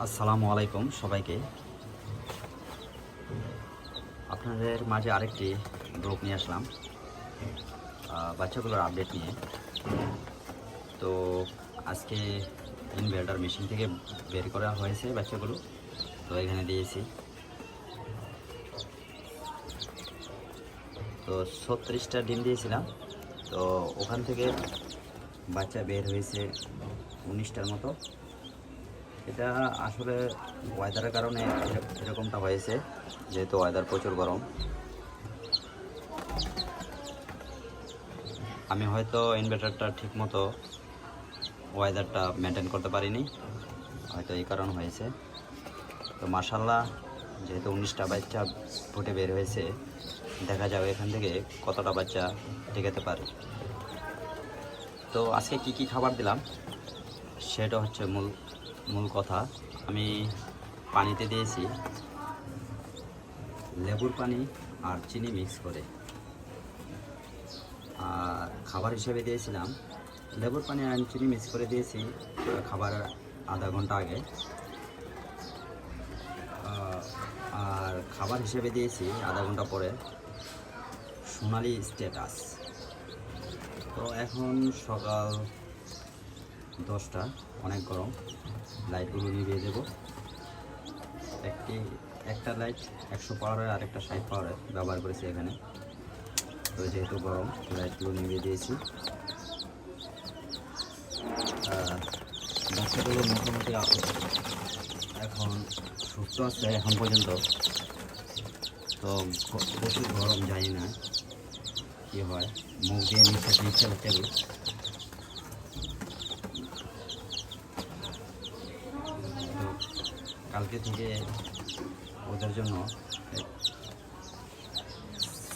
আসসালামু আলাইকুম সবাইকে। আপনাদের মাঝে আরেকটি গ্রুপ নিয়ে আসলাম বাচ্চাগুলোর আপডেট নিয়ে। তো আজকে ইনভার্টার মেশিন থেকে বের করা হয়েছে বাচ্চাগুলো, তো এখানে দিয়েছি। তো ছত্রিশটা ডিম দিয়েছিলাম, তো ওখান থেকে বাচ্চা বের হয়েছে উনিশটার মতো। এটা আসলে ওয়েদারের কারণে এরক- এরকমটা হয়েছে, যেহেতু ওয়েদার প্রচুর গরম। আমি হয়তো ইনভার্টারটা ঠিক মতো ওয়েদারটা মেনটেন করতে পারিনি, হয়তো এই কারণ হয়েছে। তো মাসাল্লাহ যেহেতু উনিশটা বাচ্চা ফুটে বের হয়েছে, দেখা যাবে এখান থেকে কতটা বাচ্চা টিকাতে পারে। তো আজকে কি কি খাবার দিলাম? সেটা হচ্ছে মূল মূল কথা। আমি পানিতে দিয়েছি লেবুর পানি আর চিনি মিক্স করে। আর খাবার হিসেবে দিয়েছিলাম লেবুর পানি আর চিনি মিক্স করে দিয়েছি খাবার আধা ঘণ্টা আগে। আর খাবার হিসেবে দিয়েছি আধা ঘণ্টা পরে সোনালি স্ট্যাটাস। তো এখন সকাল দশটা, অনেক গরম লাইটগুলো নিভিয়ে দেব। একটি, একটা লাইট একশো পাওয়ারের আর একটা ষাট পাওয়ারের ব্যবহার করেছি এখানে। তো যেহেতু গরম লাইটগুলো নিভিয়ে দিয়েছি। বাচ্চাগুলো মোটামুটি এখন সুস্থ আছে এখন পর্যন্ত। তো প্রচুর গরম, জানি না কী হয়। মুখ দিয়ে নিঃশ্বাস নিচ্ছে বাচ্চাগুলো তো কালকে থেকে ওদের জন্য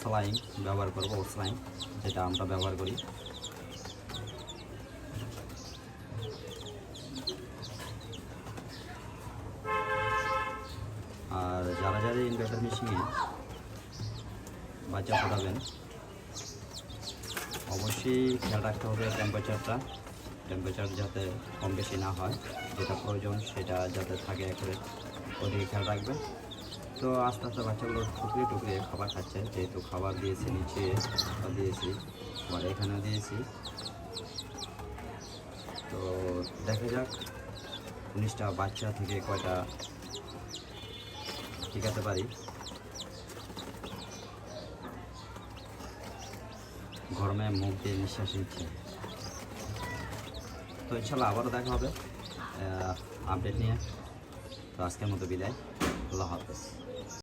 স্লাইন ব্যবহার করব স্লাইন যেটা আমরা ব্যবহার করি। আর যারা যারা ইনভার্টার মেশিনে বাচ্চা ফোটাবেন অবশ্যই খেয়াল রাখতে হবে টেম্পারেচারটা টেম্পারেচার যাতে কম বেশি না হয়, যেটা প্রয়োজন, সেটা যাতে থাকে একেবারে। ওদিকে খেয়াল রাখবেন তো আস্তে আস্তে বাচ্চাগুলো টুকরিয়ে টুকরিয়ে খাবার খাচ্ছে। যেহেতু খাবার দিয়েছি, নিচে দিয়েছি, আবার এখানেও দিয়েছি। তো দেখা যাক, উনিশটা বাচ্চা থেকে কয়টা টিকাতে পারি। গরমে মুখ দিয়ে নিঃশ্বাস নিচ্ছে। তো ইনশাল্লাহ আবারও দেখা হবে। আপডেট নিয়ে। তো আজকের মতো বিদায়। আল্লাহ হাফেজ।